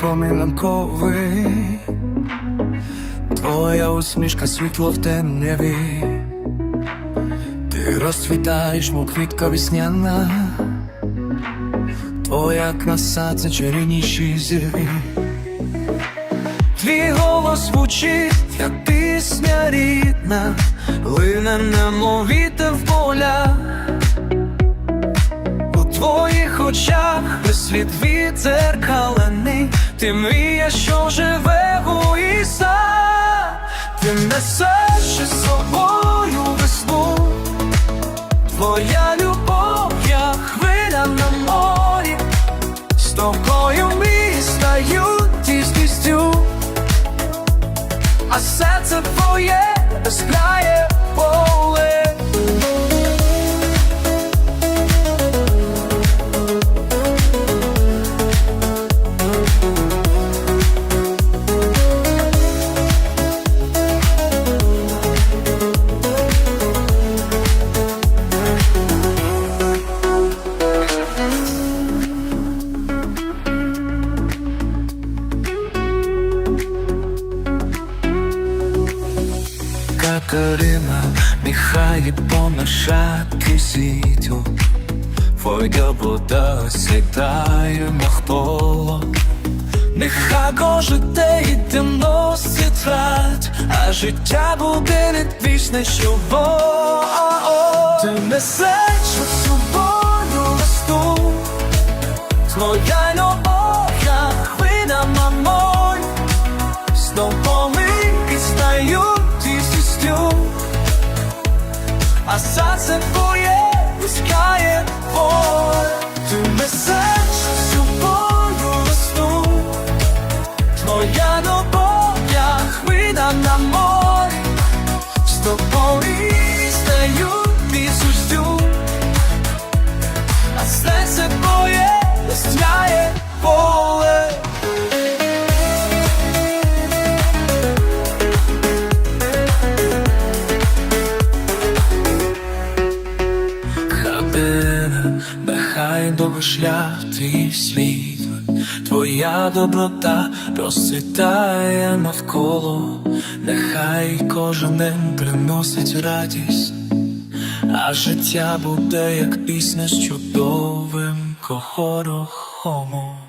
поминанковий, твоя усмішка світло в темряві, ти розцвітаєш, мов квітка весняна, твоя краса це чарівніші зірві. Твій голос звучить, як пісня рідна, лине немов вітер в полях. Очах весь світ відзеркалений, ти мрія, що живе Іса, ти несеш із собою весну, твоя любов, як хвиля на морі, з тобою мрії стають дійсністю, а серце твоє безкрає Катерина, нехай помешати світу, Твоя вода сідає навколо, нехай кожен день темно світлать, а життя буде відвічне, що Ти несеш у собою листу, твоя нехай довго шлях твій світ, твоя доброта розцвітає навколо, кожен день приносить радість, а життя буде як пісня з чудовим хорохомом.